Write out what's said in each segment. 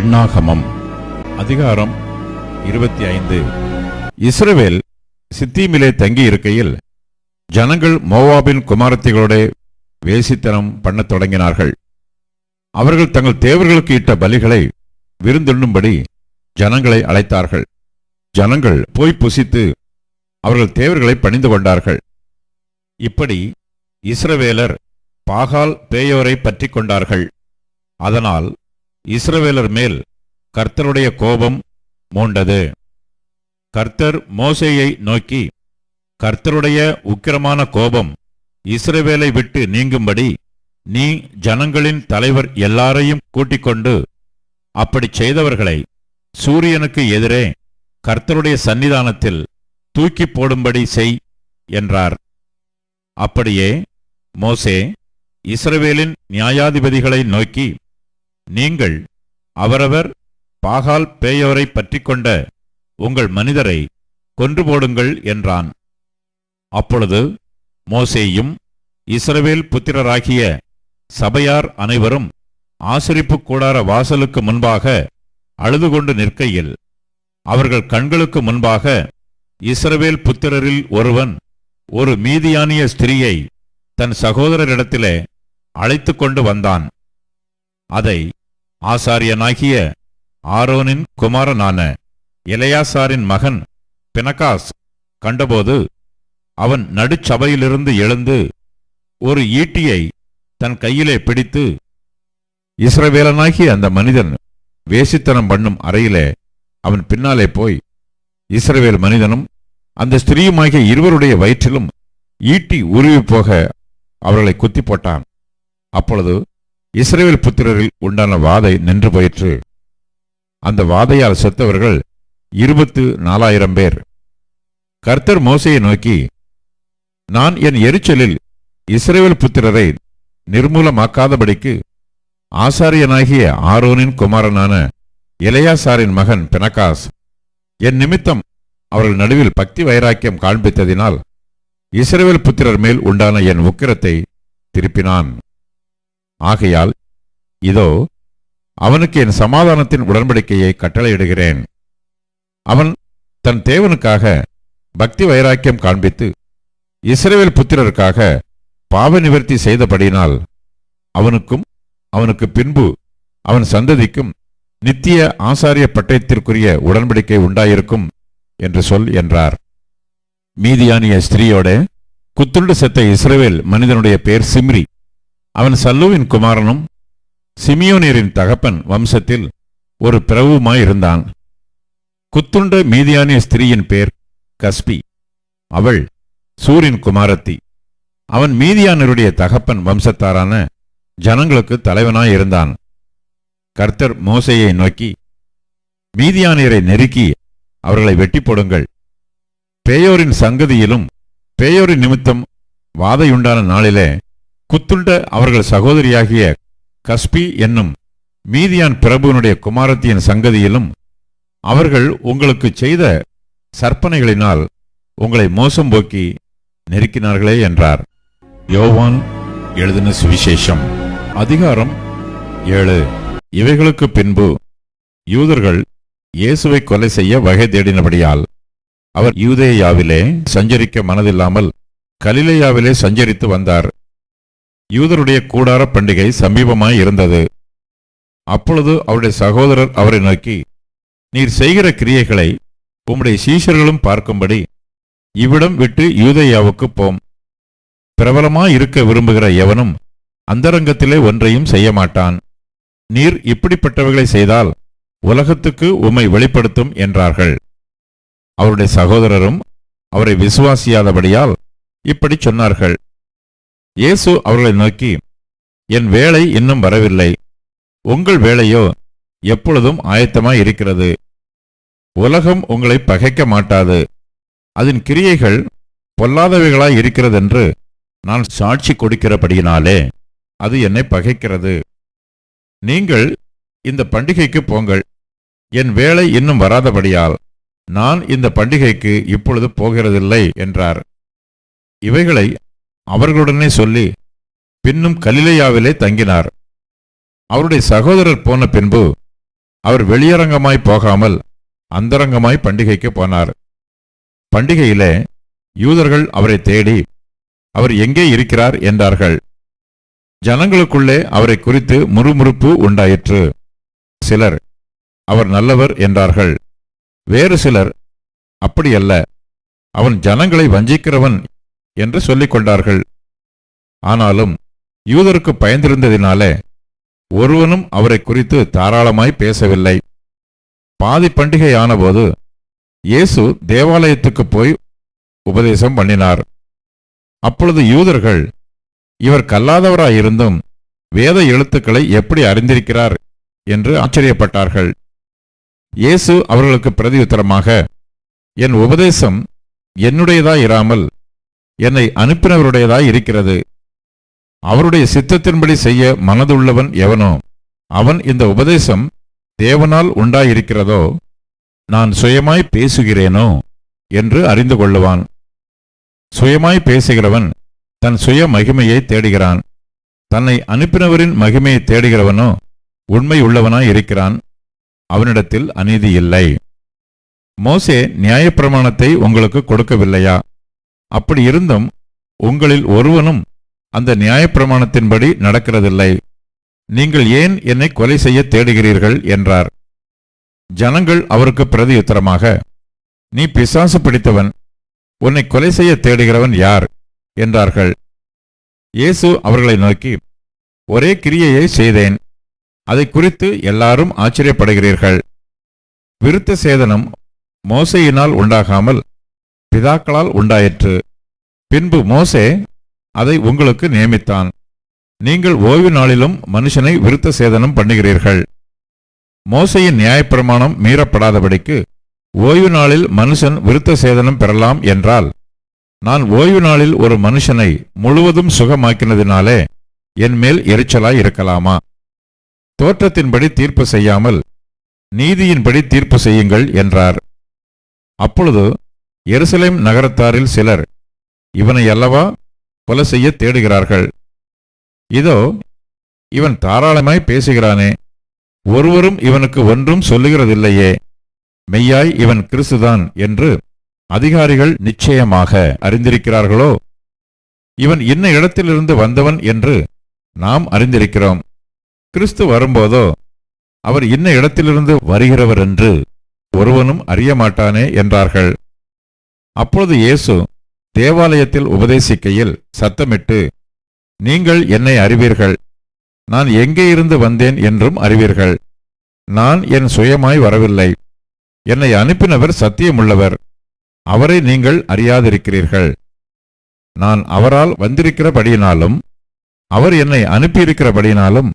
எண்ணாகமம் அதிகாரம் இருபத்தி ஐந்து இஸ்ரவேல் சித்தீமிலே தங்கி இருக்கையில் ஜனங்கள் மோவாபின் குமாரத்திகளோட வேசித்தனம் பண்ணத் தொடங்கினார்கள். அவர்கள் தங்கள் தேவர்களுக்கு இட்ட பலிகளை விருந்துண்ணும்படி ஜனங்களை அழைத்தார்கள். ஜனங்கள் போய் புசித்து அவர்கள் தேவர்களை பணிந்து கொண்டார்கள். இப்படி இஸ்ரவேலர் பாகால் பேயோரை பற்றி கொண்டார்கள். அதனால் இஸ்ரவேலர் மேல் கர்த்தருடைய கோபம் மூண்டது. கர்த்தர் மோசேயை நோக்கி கர்த்தருடைய உக்கிரமான கோபம் இஸ்ரவேலை விட்டு நீங்கும்படி நீ ஜனங்களின் தலைவர் எல்லாரையும் கூட்டிக் கொண்டு அப்படிச் செய்தவர்களை சூரியனுக்கு எதிரே கர்த்தருடைய சன்னிதானத்தில் தூக்கி போடும்படி செய் என்றார். அப்படியே மோசே இஸ்ரவேலின் நியாயாதிபதிகளை நோக்கி நீங்கள் அவரவர் பாகால் பேயோரை பற்றிக்கொண்ட உங்கள் மனிதரை கொன்று போடுங்கள் என்றான். அப்பொழுது மோசேயும் இஸ்ரவேல் புத்திரராகிய சபையார் அனைவரும் ஆசிரிப்பு கூடார வாசலுக்கு முன்பாக அழுது கொண்டு நிற்கையில் அவர்கள் கண்களுக்கு முன்பாக இஸ்ரவேல் புத்திரரில் ஒருவன் ஒரு மீதியானிய ஸ்திரியை தன் சகோதரரிடத்திலே அழைத்து கொண்டு வந்தான். அதை ஆசாரியனாகிய ஆரோனின் குமாரனான இளையாசாரின் மகன் பினகாஸ் கண்டபோது அவன் நடுச்சபையிலிருந்து எழுந்து ஒரு ஈட்டியை தன் கையிலே பிடித்து இஸ்ரவேலனாகிய அந்த மனிதன் வேசித்தனம் பண்ணும் அறையிலே அவன் பின்னாலே போய் இஸ்ரவேல் மனிதனும் அந்த ஸ்திரீயுமாகிய இருவருடைய வயிற்றிலும் ஈட்டி உருவி போக அவர்களை குத்தி போட்டான் அப்பொழுது இஸ்ரேல் புத்திரரில் உண்டான வாதை நின்று போயிற்று. அந்த வாதையால் செத்தவர்கள் இருபத்து நாலாயிரம் பேர். கர்த்தர் மோசையை நோக்கி நான் என் எரிச்சலில் இஸ்ரவேல் புத்திரரை நிர்மூலமாக்காதபடிக்கு ஆசாரியனாகிய ஆரோனின் குமாரனான இளையாசாரின் மகன் பினகாஸ் என் நிமித்தம் அவர்கள் நடுவில் பக்தி வைராக்கியம் காண்பித்ததினால் இஸ்ரவேல் புத்திரர் மேல் உண்டான என் உக்கிரத்தை திருப்பினான். ஆகையால் இதோ அவனுக்கு என் சமாதானத்தின் உடன்படிக்கையை கட்டளையிடுகிறேன். அவன் தன் தேவனுக்காக பக்தி வைராக்கியம் காண்பித்து இஸ்ரேவேல் புத்திரருக்காக பாவ நிவர்த்தி செய்தபடியினால் அவனுக்கும் அவனுக்கு பின்பு அவன் சந்ததிக்கும் நித்திய ஆசாரிய பட்டயத்திற்குரிய உடன்படிக்கை உண்டாயிருக்கும் என்று சொல் என்றார். மீதியானிய ஸ்திரீயோட குத்துண்டு செத்த இஸ்ரவேல் மனிதனுடைய பேர் சிம்ரி. அவன் சல்லுவின் குமாரனும் சிமியோனியரின் தகப்பன் வம்சத்தில் ஒரு பிரவுமாயிருந்தான் குத்துண்ட மீதியானிய ஸ்திரீயின் பேர் கஸ்பி. அவள் சூரின் குமாரத்தி. அவன் மீதியானருடைய தகப்பன் வம்சத்தாரான ஜனங்களுக்கு தலைவனாயிருந்தான். கர்த்தர் மோசையை நோக்கி மீதியானியரை நெருக்கி அவர்களை வெட்டி போடுங்கள் பேயோரின் சங்கதியிலும் பேயோரின் நிமித்தம் வாதையுண்டான நாளிலே குத்துண்ட அவர்கள் சகோதரியாகிய கஸ்பி என்னும் மீதியான் பிரபுவனுடைய குமாரத்தியின் சங்கதியிலும் அவர்கள் உங்களுக்கு செய்த சற்பனைகளினால் உங்களை மோசம் போக்கி நெருக்கினார்களே என்றார். யோவான் எழுதின சுவிசேஷம் அதிகாரம் ஏழு. இவைகளுக்கு பின்பு யூதர்கள் இயேசுவை கொலை செய்ய வகை தேடினபடியால் அவர் யூதேயாவிலே சஞ்சரிக்க மனதில்லாமல் கலிலேயாவிலே சஞ்சரித்து வந்தார். யூதருடைய கூடார பண்டிகை சமீபமாய் இருந்தது. அப்பொழுது அவருடைய சகோதரர் அவரை நோக்கி நீர் செய்கிற கிரியைகளை உம்முடைய சீஷர்களும் பார்க்கும்படி இவ்விடம் விட்டு யூதையாவுக்கு போம். பிரபலமாய் இருக்க விரும்புகிற எவனும் அந்தரங்கத்திலே ஒன்றையும் செய்ய மாட்டான் நீர் இப்படிப்பட்டவைகளை செய்தால் உலகத்துக்கு உம்மை வெளிப்படுத்தும் என்றார்கள். அவருடைய சகோதரரும் அவரை விசுவாசியாதபடியால் இப்படி சொன்னார்கள். இயேசு அவர்களை நோக்கி என் வேலை இன்னும் வரவில்லை. உங்கள் வேலையோ எப்பொழுதும் ஆயத்தமாய் இருக்கிறது. உலகம் உங்களை பகைக்க மாட்டாது. அதன் கிரியைகள் பொல்லாதவைகளாய் இருக்கிறதென்று நான் சாட்சி கொடுக்கிறபடியினாலே அது என்னை பகைக்கிறது. நீங்கள் இந்த பண்டிகைக்கு போங்கள். என் வேலை இன்னும் வராதபடியால் நான் இந்த பண்டிகைக்கு இப்பொழுது போகிறதில்லை என்றார். இவைகளை அவர்களுடனே சொல்லி பின்னும் கலிலையாவிலே தங்கினார். அவருடைய சகோதரர் போன பின்பு அவர் வெளியரங்கமாய் போகாமல் அந்தரங்கமாய் பண்டிகைக்கு போனார். பண்டிகையிலே யூதர்கள் அவரை தேடி அவர் எங்கே இருக்கிறார்? என்றார்கள். ஜனங்களுக்குள்ளே அவரை குறித்து முறுமுறுப்பு உண்டாயிற்று. சிலர் அவர் நல்லவர் என்றார்கள். வேறு சிலர் அப்படியல்ல. அவன் ஜனங்களை வஞ்சிக்கிறவன் என்று சொல்லிக் கொண்டார்கள் ஆனாலும் யூதருக்கு பயந்திருந்ததினாலே ஒருவனும் அவரை குறித்து தாராளமாய் பேசவில்லை. பாதி பண்டிகை ஆனபோது இயேசு தேவாலயத்துக்கு போய் உபதேசம் பண்ணினார். அப்பொழுது யூதர்கள் இவர் கல்லாதவராயிருந்தும் வேத எழுத்துக்களை எப்படி அறிந்திருக்கிறார்? என்று ஆச்சரியப்பட்டார்கள். இயேசு அவர்களுக்கு பிரதியுத்தரமாக என் உபதேசம் என்னுடையதாயிராமல் என்னை அனுப்பினவருடையதாய் இருக்கிறது. அவருடைய சித்தத்தின்படி செய்ய மனதுள்ளவன் எவனோ அவன் இந்த உபதேசம் தேவனால் உண்டாயிருக்கிறதோ நான் சுயமாய் பேசுகிறேனோ என்று அறிந்து கொள்ளுவான். சுயமாய் பேசுகிறவன் தன் சுய மகிமையை தேடுகிறான். தன்னை அனுப்பினவரின் மகிமையை தேடுகிறவனோ உண்மை உள்ளவனாய் இருக்கிறான். அவனிடத்தில் அநீதி இல்லை. மோசே நியாயப்பிரமாணத்தை உங்களுக்கு கொடுக்கவில்லையா? அப்படி இருந்தும் உங்களில் ஒருவனும் அந்த நியாயப்பிரமாணத்தின்படி நடக்கிறதில்லை. நீங்கள் ஏன் என்னை கொலை செய்ய தேடுகிறீர்கள்? என்றார். ஜனங்கள் அவருக்கு பிரதியுத்தரமாக நீ பிசாசு பிடித்தவன் உன்னை கொலை செய்ய தேடுகிறவன் யார்? என்றார்கள். இயேசு அவர்களை நோக்கி ஒரே கிரியையை செய்தேன் அதை குறித்து எல்லாரும் ஆச்சரியப்படுகிறீர்கள். விருத்த சேதனம் மோசையினால் உண்டாகாமல் பிதாக்களால் உண்டாயிற்று. பின்பு மோசே அதை உங்களுக்கு நியமித்தான். நீங்கள் ஓய்வு நாளிலும் மனுஷனை விருத்த சேதனம் பண்ணுகிறீர்கள். மோசையின் நியாயப்பிரமாணம் மீறப்படாதபடிக்கு ஓய்வு நாளில் மனுஷன் விருத்த சேதனம் பெறலாம் என்றால் நான் ஓய்வு நாளில் ஒரு மனுஷனை முழுவதும் சுகமாக்கினதினாலே என் மேல் எரிச்சலாய் இருக்கலாமா? தோற்றத்தின்படி தீர்ப்பு செய்யாமல் நீதியின்படி தீர்ப்பு செய்யுங்கள் என்றார். அப்பொழுது எருசலேம் நகரத்தாரில் சிலர் இவனை அல்லவா கொலை செய்ய தேடுகிறார்கள். இதோ இவன் தாராளமாய் பேசுகிறானே ஒருவரும் இவனுக்கு ஒன்றும் சொல்லுகிறதில்லையே மெய்யாய் இவன் கிறிஸ்துதான் என்று அதிகாரிகள் நிச்சயமாக அறிந்திருக்கிறார்களோ? இவன் இன்ன இடத்திலிருந்து வந்தவன் என்று நாம் அறிந்திருக்கிறோம். கிறிஸ்து வரும்போதோ அவர் இன்ன இடத்திலிருந்து வருகிறவர் என்று ஒருவனும் அறியமாட்டானே என்றார்கள். அப்பொழுது இயேசு தேவாலயத்தில் உபதேசிக்கையில் சத்தமிட்டு நீங்கள் என்னை அறிவீர்கள். நான் எங்கே இருந்து வந்தேன் என்றும் அறிவீர்கள். நான் என் சுயமாய் வரவில்லை. என்னை அனுப்பினவர் சத்தியமுள்ளவர். அவரை நீங்கள் அறியாதிருக்கிறீர்கள். நான் அவரால் வந்திருக்கிறபடியினாலும் அவர் என்னை அனுப்பியிருக்கிறபடியினாலும்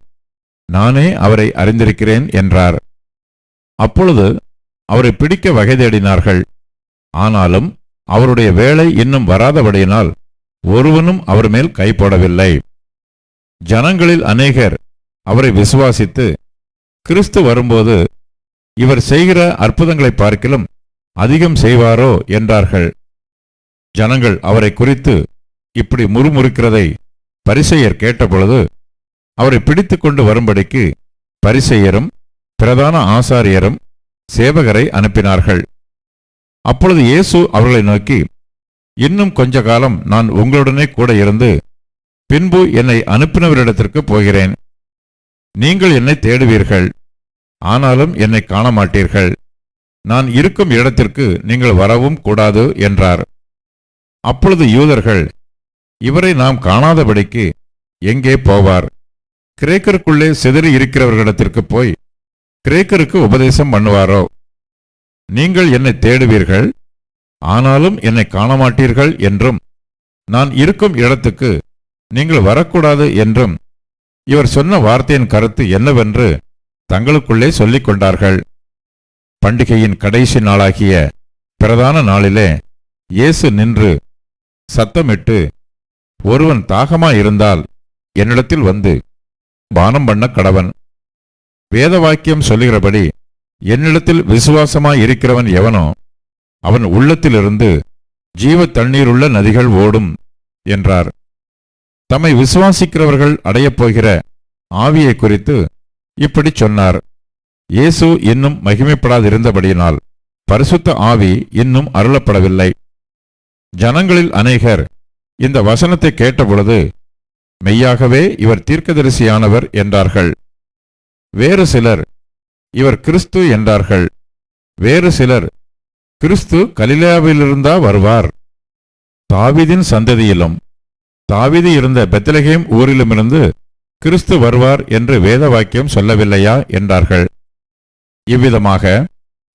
நானே அவரை அறிந்திருக்கிறேன் என்றார். அப்பொழுது அவரை பிடிக்க வகை தேடினார்கள். ஆனாலும் அவருடைய வேலை இன்னும் வராதபடியினால் ஒருவனும் அவர் மேல் கைப்படவில்லை ஜனங்களில் அநேகர் அவரை விசுவாசித்து கிறிஸ்து வரும்போது இவர் செய்கிற அற்புதங்களை பார்க்கிலும் அதிகம் செய்வாரோ என்றார்கள். ஜனங்கள் அவரை குறித்து இப்படி முறுமுறுக்கிறதை பரிசெயர் கேட்டபொழுது அவரை பிடித்து கொண்டு வரும்படிக்கு பரிசெயரும் பிரதான ஆசாரியரும் சேவகரை அனுப்பினார்கள். அப்பொழுது இயேசு அவர்களை நோக்கி இன்னும் கொஞ்ச காலம் நான் உங்களுடனே கூட இருந்து பின்பு என்னை அனுப்பினவரிடத்திற்கு போகிறேன். நீங்கள் என்னை தேடுவீர்கள். ஆனாலும் என்னை காண மாட்டீர்கள் நான் இருக்கும் இடத்திற்கு நீங்கள் வரவும் கூடாது என்றார். அப்பொழுது யூதர்கள் இவரை நாம் காணாதபடிக்கு எங்கே போவார்? கிரேக்கருக்குள்ளே சிதறி இருக்கிறவர்களிடத்திற்கு போய் கிரேக்கருக்கு உபதேசம் பண்ணுவாரோ? நீங்கள் என்னை தேடுவீர்கள் ஆனாலும் என்னை காணமாட்டீர்கள் என்றும் நான் இருக்கும் இடத்துக்கு நீங்கள் வரக்கூடாது என்றும் இவர் சொன்ன வார்த்தையின் கருத்து என்னவென்று தங்களுக்குள்ளே சொல்லிக் கொண்டார்கள். பண்டிகையின் கடைசி நாளாகிய பிரதான நாளிலே இயேசு நின்று சத்தமிட்டு ஒருவன் தாகமாயிருந்தால் என்னிடத்தில் வந்து பானம் பண்ண கடவன். வேத வாக்கியம் சொல்லுகிறபடி என்னிடத்தில் விசுவாசமாய் இருக்கிறவன் எவனோ அவன் உள்ளத்திலிருந்து ஜீவ தண்ணீருள்ள நதிகள் ஓடும் என்றார். தம்மை விசுவாசிக்கிறவர்கள் அடையப் போகிற ஆவியை குறித்து இப்படி சொன்னார். இயேசு இன்னும் மகிமைப்படாதிருந்தபடியினால் பரிசுத்த ஆவி இன்னும் அருளப்படவில்லை. ஜனங்களில் அநேகர் இந்த வசனத்தை கேட்டபொழுது மெய்யாகவே இவர் தீர்க்கதரிசியானவர் என்றார்கள். வேறு சிலர் இவர் கிறிஸ்து என்றார்கள். வேறு சிலர் கிறிஸ்து கலிலேயாவிலிருந்தா வருவார். தாவீதின் சந்ததியிலும் தாவிதி இருந்த பெத்தலகேம் ஊரிலுமிருந்து கிறிஸ்து வருவார் என்று வேத வாக்கியம் சொல்லவில்லையா? என்றார்கள். இவ்விதமாக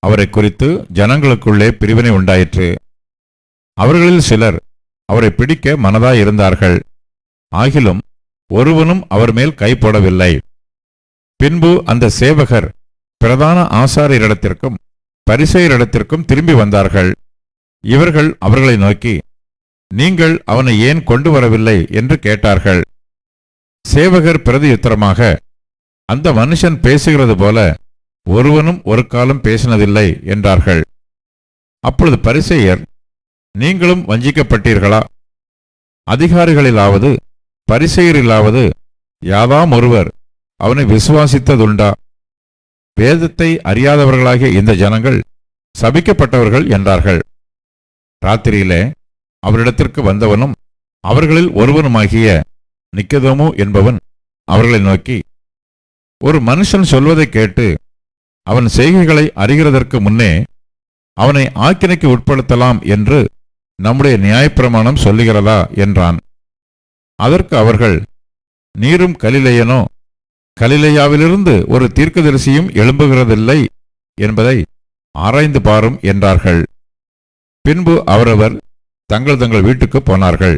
அவரை குறித்து ஜனங்களுக்குள்ளே பிரிவினை உண்டாயிற்று. அவர்களில் சிலர் அவரை பிடிக்க மனதாயிருந்தார்கள் ஆகிலும் ஒருவனும் அவர் மேல் கைப்போடவில்லை பின்பு அந்த சேவகர் பிரதான ஆசாரியரிடத்திற்கும் பரிசெயரிடத்திற்கும் திரும்பி வந்தார்கள். இவர்கள் அவர்களை நோக்கி நீங்கள் அவனை ஏன் கொண்டு வரவில்லை? என்று கேட்டார்கள். சேவகர் பிரதியுத்தரமாக அந்த மனுஷன் பேசுகிறது போல ஒருவனும் ஒரு காலம் பேசினதில்லை என்றார்கள். அப்பொழுது பரிசெயர் நீங்களும் வஞ்சிக்கப்பட்டீர்களா? அதிகாரிகளிலாவது பரிசெயரிலாவது யாதாம் ஒருவர் அவனை விசுவாசித்ததுண்டா? வேதத்தை அறியாதவர்களாகிய இந்த ஜனங்கள் சபிக்கப்பட்டவர்கள் என்றார்கள். ராத்திரியிலே அவரிடத்திற்கு வந்தவனும் அவர்களில் ஒருவனுமாகிய நிக்கதோமு என்பவன் அவர்களை நோக்கி ஒரு மனுஷன் சொல்வதைக் கேட்டு அவன் செய்கைகளை அறிகிறதற்கு முன்னே அவனை ஆக்கினைக்கு உட்படுத்தலாம் என்று நம்முடைய நியாயப்பிரமாணம் சொல்லுகிறதா? என்றான். அதற்கு அவர்கள் நீரும் கலிலையனோ கலிலையாவிலிருந்து ஒரு தீர்க்கதரிசியும் எழும்புகிறதில்லை என்பதை ஆராய்ந்து பாரும் என்றார்கள். பின்பு அவரவர் தங்கள் தங்கள் வீட்டுக்கு போனார்கள்.